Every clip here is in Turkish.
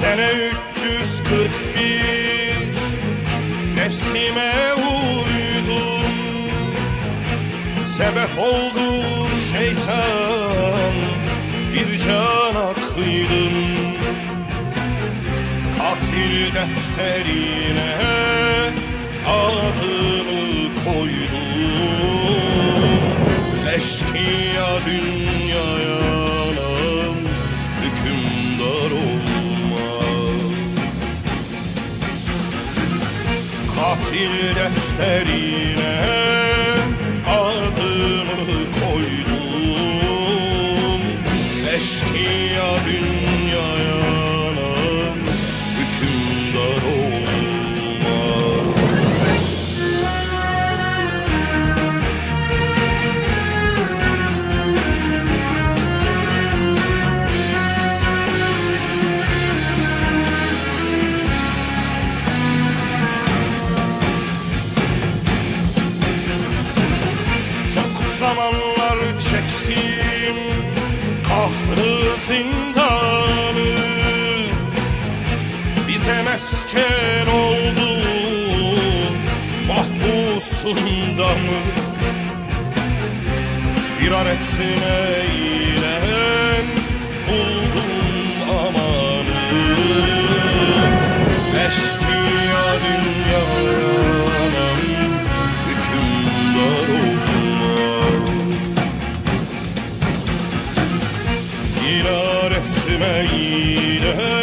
Sene 341 Nefsime uydum. Sebep oldu şeytan Bir cana kıydım Katil defterine adını koydum. Eşkıya dünyaya anam hükümdar olmaz Katil defterine adını koydum. Eşkıya dünyaya hükümdar olmaz zamanlar çektim kahrı zindanı. Bize mesken oldu mahpusunda mı? Firar buldum jeder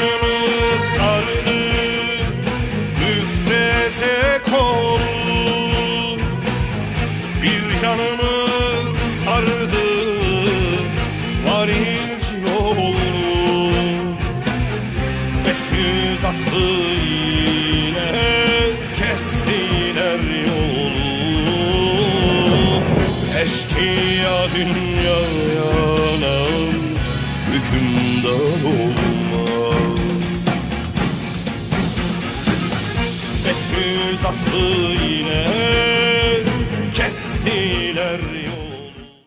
Bir yanımı sardı müfreze kolu Bir yanımı sardı varilci yolu Beş yüz atlı yine kestiler yolu. Eşkıya dünya yanam hükümdar olmaz. Beş yüz atlı yine kestiler